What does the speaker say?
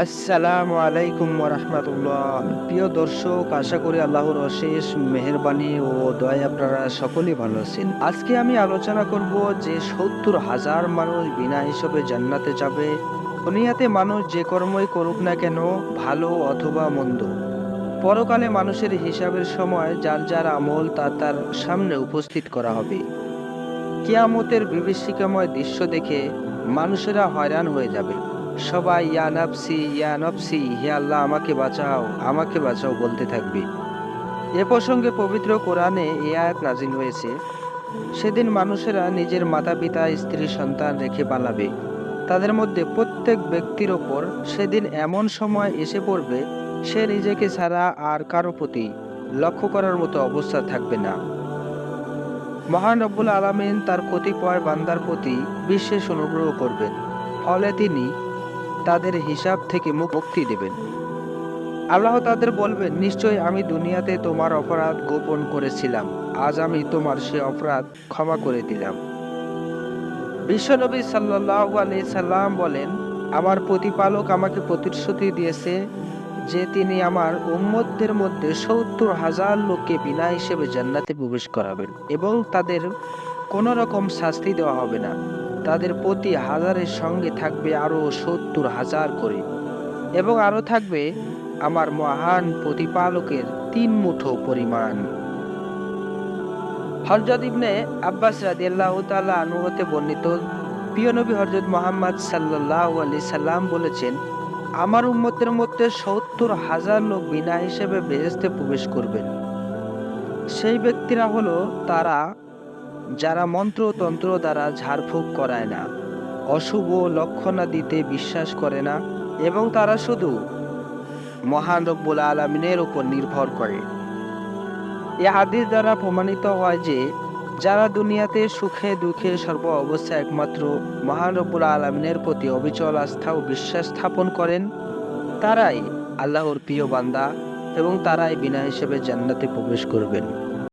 আসসালামু আলাইকুম রহমতুল্লাহ। প্রিয় দর্শক, আশা করি আল্লাহর অশেষ মেহরবানি ও দয়া আপনারা সকলেই ভালো আছেন। আজকে আমি আলোচনা করব যে সত্তর হাজার মানুষ বিনা হিসেবে জান্নাতে যাবে, দুনিয়াতে মানুষ যে কর্মই করুক না কেন, ভালো অথবা মন্দ। পরকালে মানুষের হিসাবের সময় যার যার আমল তা তার সামনে উপস্থিত করা হবে। কিয়ামতের বিভীষিকাময় দৃশ্য দেখে মানুষেরা হয়রান হয়ে যাবে। সবাই, ইয়া নফসি হে আল্লাহ, আমাকে বাঁচাও আমাকে বাঁচাও, বলতে থাকবে। এ প্রসঙ্গে পবিত্র কোরআনে এ আয়াত নাজিল হয়েছে। সেদিন মানুষেরা নিজের মাতা পিতা স্ত্রী, সন্তান রেখে পালাবে। তাদের মধ্যে প্রত্যেক ব্যক্তির ওপর সেদিন এমন সময় এসে পড়বে, সে নিজেকে ছাড়া আর কারও প্রতি লক্ষ্য করার মতো অবস্থা থাকবে না। মহান রব্বুল আলামিন তার কতিপয় বান্দার প্রতি বিশেষ অনুগ্রহ করবেন। ফলে তিনি তাদের হিসাব থেকে মুক- মুক্তি দেবেন। আল্লাহ তাদের বলবেন, নিশ্চয় আমি দুনিয়াতে তোমার অপরাধ গোপন করেছিলাম। আজ আমি তোমার সে অপরাধ ক্ষমা করে দিলাম। বিশ্বনবী সাল্লাহ আলি সাল্লাম বলেন, আমার প্রতিপালক আমাকে প্রতিশ্রুতি দিয়েছে যে তিনি আমার উম্মতদের মধ্যে সত্তর হাজার লোককে বিনা হিসেবে জান্নাতে প্রবেশ করাবেন এবং তাদের কোনো রকম শাস্তি দেওয়া হবে না। তাদের প্রতি হাজারের সঙ্গে থাকবে আরও সত্তর হাজার করে। এবং আরও থাকবে আমার মহান প্রতিপালকের তিন মুঠো পরিমাণ। হরজত ইবনে আব্বাস রাদিয়াল্লাহু তাআলা আনহু হতে বর্ণিত, প্রিয় নবী হরজত মোহাম্মদ সাল্লাল্লাহু আলি সাল্লাম বলেছেন, আমার উম্মতের মধ্যে সত্তর হাজার লোক বিনা হিসেবে বেহেস্তে প্রবেশ করবেন। সেই ব্যক্তিরা হলো তারা যারা মন্ত্রতন্ত্র দ্বারা ঝাড়ফুঁক করায় না, অশুভ লক্ষণাদিতে বিশ্বাস করে না, এবং তারা শুধু মহান রব্বুল আলমিনের উপর নির্ভর করে। এ হাদিস দ্বারা প্রমাণিত হয় যে, যারা দুনিয়াতে সুখে দুঃখে সর্ব অবস্থায় একমাত্র মহান রব্বুল আলমিনের প্রতি অবিচল আস্থা ও বিশ্বাস স্থাপন করেন, তারাই আল্লাহর প্রিয় বান্দা এবং তারাই বিনা হিসেবে জান্নাতে প্রবেশ করবেন।